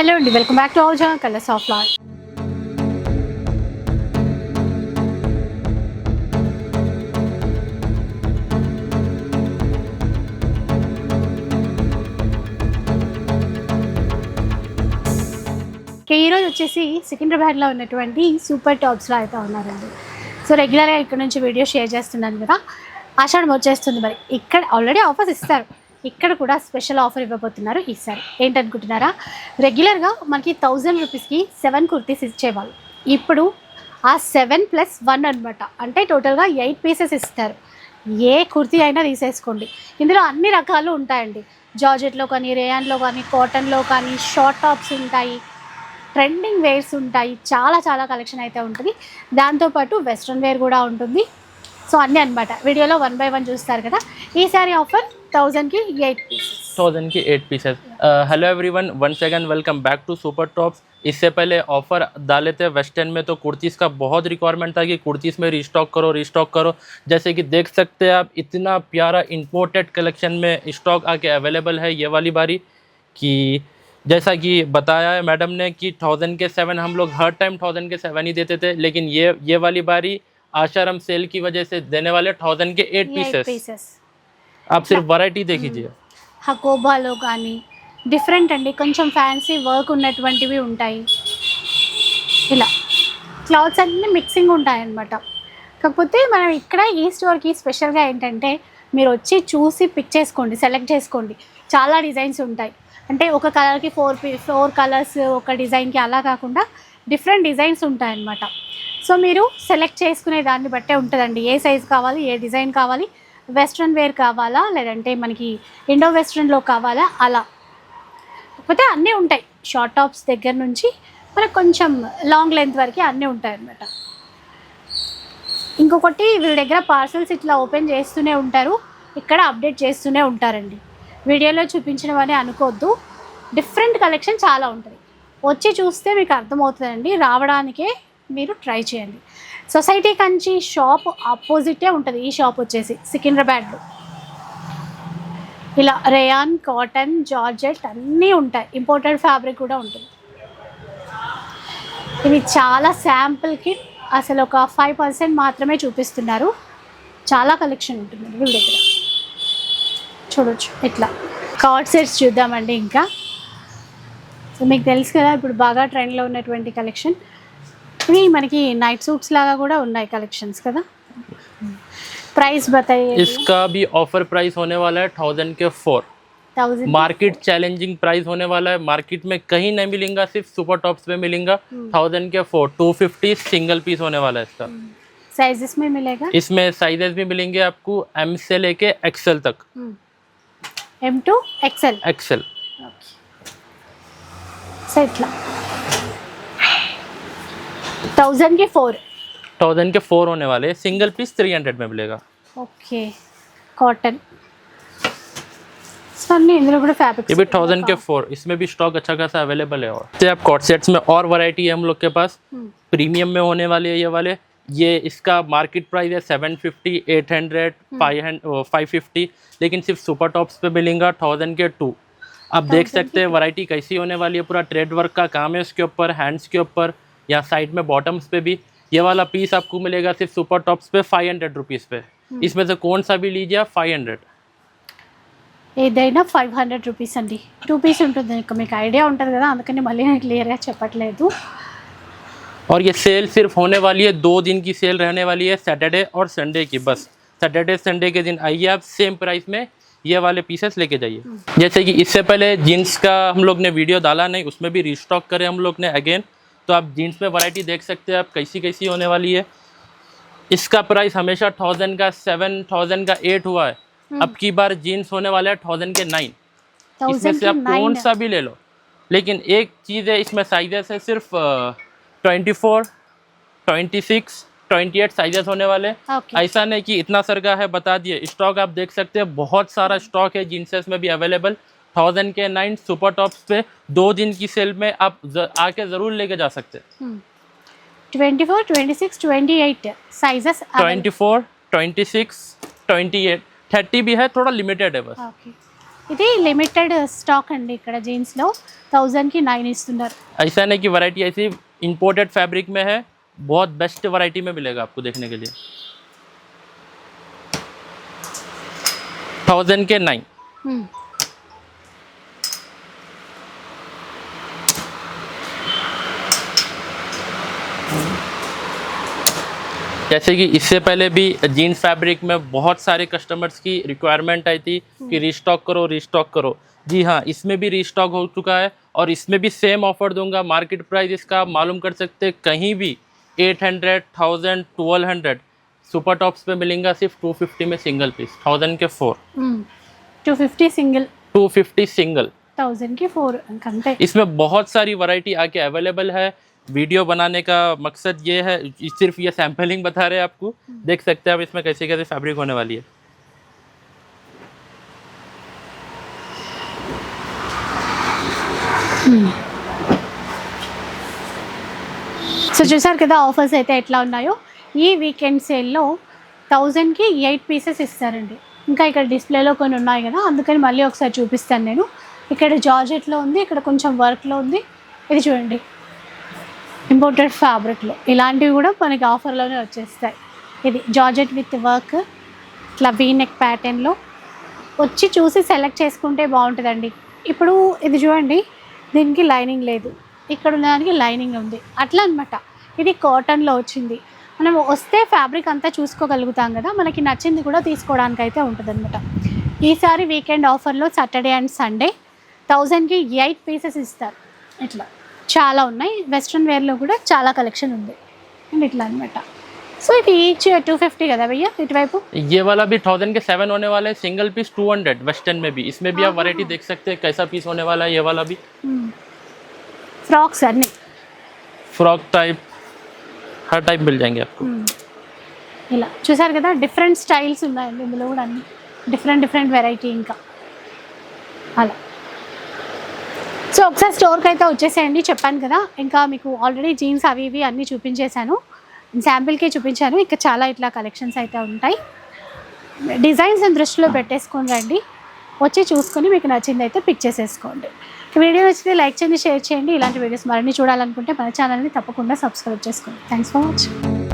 Hello అండి welcome back to ఆల్ జా కలర్స్ ఆఫ్ లాయ్ ఈరోజు వచ్చేసి సికింద్రాబాద్లో ఉన్నటువంటి సూపర్ టాప్స్లో అయితే ఉన్నారండి సో రెగ్యులర్గా ఇక్కడ నుంచి వీడియో షేర్ చేస్తున్నాను కదా ఆషాఢం వచ్చేస్తుంది మరి ఇక్కడ ఆల్రెడీ ఆఫర్స్ ఇస్తారు ఇక్కడ కూడా స్పెషల్ ఆఫర్ ఇవ్వబోతున్నారు ఈసారి ఏంటనుకుంటున్నారా రెగ్యులర్గా మనకి థౌజండ్ రూపీస్కి సెవెన్ కుర్తీస్ ఇచ్చేవాళ్ళు ఇప్పుడు ఆ సెవెన్ ప్లస్ వన్ అనమాట అంటే టోటల్గా ఎయిట్ పీసెస్ ఇస్తారు ఏ కుర్తీ అయినా తీసేసుకోండి ఇందులో అన్ని రకాలు ఉంటాయండి జార్జెట్లో కానీ రేయాన్లో కానీ కాటన్లో కానీ షార్ట్ టాప్స్ ఉంటాయి ట్రెండింగ్ వేర్స్ ఉంటాయి చాలా చాలా కలెక్షన్ అయితే ఉంటుంది దాంతోపాటు వెస్ట్రన్ వేర్ కూడా ఉంటుంది సో అన్నీ అనమాట వీడియోలో వన్ బై వన్ చూస్తారు కదా ఈసారి ఆఫర్ थाउजेंड की एट पीसेस थाउजेंड की eight pieces hello everyone one again welcome back to super tops इससे पहले ऑफर डाले थे वेस्टर्न में तो कुर्तीज़ का बहुत रिक्वायरमेंट था कि कुर्तीज़ में रिस्टॉक करो रिस्टॉक करो जैसे कि देख सकते हैं आप इतना प्यारा इंपोर्टेड कलेक्शन में स्टॉक आके अवेलेबल है ये वाली बारी कि जैसा कि बताया है मैडम ने कि थाउजेंड के सेवन हम लोग हर टाइम थाउजेंड के सेवन ही देते थे लेकिन ये ये वाली बारी आशाराम सेल की वजह से देने वाले थाउजेंड के एट पीसेस आप सिर्फ वैरायटी दे कीजिए హకోబాలో కానీ డిఫరెంట్ అండి కొంచెం ఫ్యాన్సీ వర్క్ ఉన్నటువంటివి ఉంటాయి ఇలా క్లాత్స్ అన్నీ మిక్సింగ్ ఉంటాయి అన్నమాట కాకపోతే మనం ఇక్కడ ఈ స్టోర్కి స్పెషల్గా ఏంటంటే మీరు వచ్చి చూసి పిక్ చేసుకోండి సెలెక్ట్ చేసుకోండి చాలా డిజైన్స్ ఉంటాయి అంటే ఒక కలర్కి ఫోర్ పీ ఫోర్ కలర్స్ ఒక డిజైన్కి అలా కాకుండా డిఫరెంట్ డిజైన్స్ అన్నమాట సో మీరు సెలెక్ట్ చేసుకునే దాన్ని బట్టే ఉంటుందండి ఏ సైజ్ కావాలి ఏ డిజైన్ కావాలి వెస్ట్రన్ వేర్ కావాలా లేదంటే మనకి ఇండో వెస్ట్రన్లో కావాలా అలా కాకపోతే అన్నీ ఉంటాయి షార్ట్ టాప్స్ దగ్గర నుంచి మనకు కొంచెం లాంగ్ లెంత్ వరకు అన్నీ ఉంటాయి అన్నమాట ఇంకొకటి వీళ్ళ దగ్గర పార్సల్స్ ఇట్లా ఓపెన్ చేస్తూనే ఉంటారు ఇక్కడ అప్డేట్ చేస్తూనే ఉంటారండి వీడియోలో చూపించడం అనుకోవద్దు డిఫరెంట్ కలెక్షన్ చాలా ఉంటుంది వచ్చి చూస్తే మీకు అర్థమవుతుందండి రావడానికే మీరు ట్రై చేయండి సొసైటీ కంచి షాప్ ఆపోజిటే ఉంటుంది ఈ షాప్ వచ్చేసి సికింద్రాబాద్ ఇలా రేయాన్ కాటన్ జార్జెట్ అన్నీ ఉంటాయి ఇంపోర్టెడ్ ఫ్యాబ్రిక్ కూడా ఉంటుంది ఇవి చాలా శాంపుల్కి అసలు ఒక ఫైవ్ పర్సెంట్ మాత్రమే చూపిస్తున్నారు చాలా కలెక్షన్ ఉంటుంది వీళ్ళ దగ్గర చూడొచ్చు ఇట్లా కార్డ్ సెట్స్ చూద్దామండి ఇంకా సో మీకు తెలుసు కదా ఇప్పుడు బాగా ట్రెండ్లో ఉన్నటువంటి కలెక్షన్ मन की నైట్ సూట్స్ లాగా కూడా ఉన్నాయి प्राइस बताइए इसका भी ऑफर प्राइस होने वाला है थाउजेंड के फोर मार्केट चैलेंजिंग प्राइस होने वाला है मार्केट में कहीं नहीं मिलेगा सिर्फ सुपर टॉप्स में मिलेगा थाउजेंड हम्म। के four two fifty single piece होने वाला है इसका साइजेस हम्म। में मिलेगा इसमें साइजेस भी मिलेंगे आपको एम से लेके एक्सेल तक एम टू एक्सेल एक्सेल सही थाउजेंड के फोर थाउजेंड के फोर होने वाले सिंगल पीस थ्री हंड्रेड में मिलेगा ओके कॉटन ये भी थाउजेंड के फोर हाँ। इसमें भी स्टॉक अच्छा खासा अवेलेबल है और तो आप कॉट सेट्स में और वैरायटी है हम लोग के पास प्रीमियम हम्म। में होने वाले ये वाले ये इसका मार्केट प्राइस है seven fifty eight hundred five fifty लेकिन सिर्फ सुपर टॉप्स पे मिलेगा थाउजेंड के टू आप देख सकते हैं वैरायटी कैसी होने वाली है पूरा ट्रेड वर्क का काम है उसके ऊपर हैंड्स के ऊपर या साइड में बॉटम्स पे भी ये वाला पीस आपको मिलेगा सिर्फ सुपर टॉप्स पे फाइव हंड्रेड रुपीज़ पे हम्म। इसमें से कौन सा भी लीजिए आप फाइव हंड्रेड ఏదైనా ఫైవ్ హండ్రెడ్ రూపీస్ అండి టూ పీస్ ఉంటుంది మీకు ఐడియా ఉంటుంది కదా అందుకని మళ్ళీ నేను క్లియర్గా చెప్పట్లేదు और ये सेल सिर्फ होने वाली है दो दिन की सेल रहने वाली है सैटरडे और संडे की बस सैटरडे संडे के दिन आइए आप सेम प्राइस में ये वाले पीसेस लेके जाइए हम्म। जैसे कि इससे पहले जीन्स का हम लोग ने वीडियो डाला नहीं उसमें भी रिस्टॉक करें हम लोग ने अगेन तो आप जीन्स में वैरायटी देख सकते हैं आप कैसी कैसी होने वाली है इसका प्राइस हमेशा थाउजेंड का सेवन थाउजेंड का एट हुआ है हम्म। अब की बार जीन्स होने वाला है थाउजेंड के नाइन इसमें से आप कौन सा भी ले लो लेकिन एक चीज़ है इसमें साइजेस है सिर्फ twenty four twenty six twenty eight sizes होने वाले okay. ऐसा नहीं कि इतना सर का है बता दिए स्टॉक आप देख सकते हैं बहुत सारा स्टॉक हम्म। है जीन्सेस में भी अवेलेबल थाउजेंड के नाइन सुपर टॉप्स पे दो दिन की सेल में आप आके जरूर लेके जा सकते हैं 24, 26, 28 साइजेस 24, 26, 28 ఇది లిమిటెడ్ స్టాక్ అండి ఇక్కడ జీన్స్ లో కి ఇస్తున్నారు ऐसा नहीं कि वैरायटी ऐसी इंपोर्टेड फैब्रिक में है बहुत बेस्ट वैरायटी में मिलेगा आपको देखने के लिए थाउजेंड हम्म। के नाइन जैसे कि इससे पहले भी जीन्स फैब्रिक में बहुत सारे कस्टमर्स की रिक्वायरमेंट आई थी कि रिस्टॉक हम्म। करो रिस्टॉक करो जी हाँ इसमें भी रिस्टॉक हो चुका है और इसमें भी सेम ऑफर दूंगा मार्केट प्राइस इसका आप मालूम कर सकते कहीं भी eight hundred thousand twelve hundred super tops पे मिलेगा सिर्फ टू फिफ्टी में सिंगल पीस थाउजेंड के four two fifty single two fifty single thousand के फोर इसमें बहुत सारी वरायटी आके अवेलेबल है वीडियो बनाने का मकसद ये है सिर्फ ये सैम्पलिंग बता रहे हैं आपको देख सकते हैं आप इसमें कैसे कैसे फैब्रिक होने वाली है సో చూసారు కదా ఆఫర్స్ అయితే ఎట్లా ఉన్నాయో ఈ వీకెండ్ సేల్లో థౌజండ్కి ఎయిట్ పీసెస్ ఇస్తారండి ఇంకా ఇక్కడ డిస్ప్లేలో కొన్ని ఉన్నాయి కదా అందుకని మళ్ళీ ఒకసారి చూపిస్తాను నేను ఇక్కడ జార్జెట్లో ఉంది ఇక్కడ కొంచెం వర్క్లో ఉంది ఇది చూడండి ఇంపోర్టెడ్ ఫ్యాబ్రిక్లో ఇలాంటివి కూడా మనకి ఆఫర్లోనే వచ్చేస్తాయి ఇది జార్జెట్ విత్ వర్క్ ఇట్లా వీ నెక్ ప్యాటర్న్లో వచ్చి చూసి సెలెక్ట్ చేసుకుంటే బాగుంటుందండి ఇప్పుడు ఇది చూడండి దీనికి లైనింగ్ లేదు ఇక్కడ ఉన్నదానికి లైనింగ్ ఉంది అట్లా అనమాట ఇది కాటన్లో వచ్చింది మనం వస్తే ఫ్యాబ్రిక్ అంతా చూసుకోగలుగుతాం కదా మనకి నచ్చింది కూడా తీసుకోవడానికి అయితే ఉంటుందన్నమాట ఈసారి వీకెండ్ ఆఫర్లో సాటర్డే అండ్ సండే థౌజండ్కి ఎయిట్ పీసెస్ ఇస్తారు ఇట్లా చాలా ఉన్నాయి వెస్టర్న్ వేర్ లో కూడా చాలా కలెక్షన్ ఉంది అంతే ఇట్లా అన్నమాట సో ఇది 250 కదా भैया ఈ టైపు ఇయాలది 1000 కే 7 అవ్వనే वाले सिंगल पीस 200 వెస్టర్న్ మే బి ఇస్మే బి ఆ వెరైటీ dekh sakte hai కైసా పీస్ అవనే వాలా ఇయాలది ఫ్రాక్ సర్ నీ ఫ్రాక్ టైప్ హర్ టైప్ मिल జాయేంగే అప్కో హమ్ ఇలా చూసర్ కదా డిఫరెంట్ స్టైల్స్ ఉన్నాయి ఇందలో కూడా డిఫరెంట్ డిఫరెంట్ వెరైటీ ఇంకా అలా సో ఒకసారి స్టోర్కి అయితే వచ్చేసేయండి చెప్పాను కదా ఇంకా మీకు ఆల్రెడీ జీన్స్ అవి ఇవి అన్నీ చూపించేశాను శాంపిల్కి చూపించాను ఇంకా చాలా ఇట్లా కలెక్షన్స్ అయితే ఉంటాయి డిజైన్స్ దృష్టిలో పెట్టేసుకొని రండి వచ్చి చూసుకొని మీకు నచ్చింది అయితే పిక్ చేసేసుకోండి వీడియో నచ్చితే లైక్ చేయండి షేర్ చేయండి ఇలాంటి వీడియోస్ మరిన్ని చూడాలనుకుంటే మన ఛానల్ని తప్పకుండా సబ్స్క్రైబ్ చేసుకోండి థ్యాంక్స్ ఫర్ వాచింగ్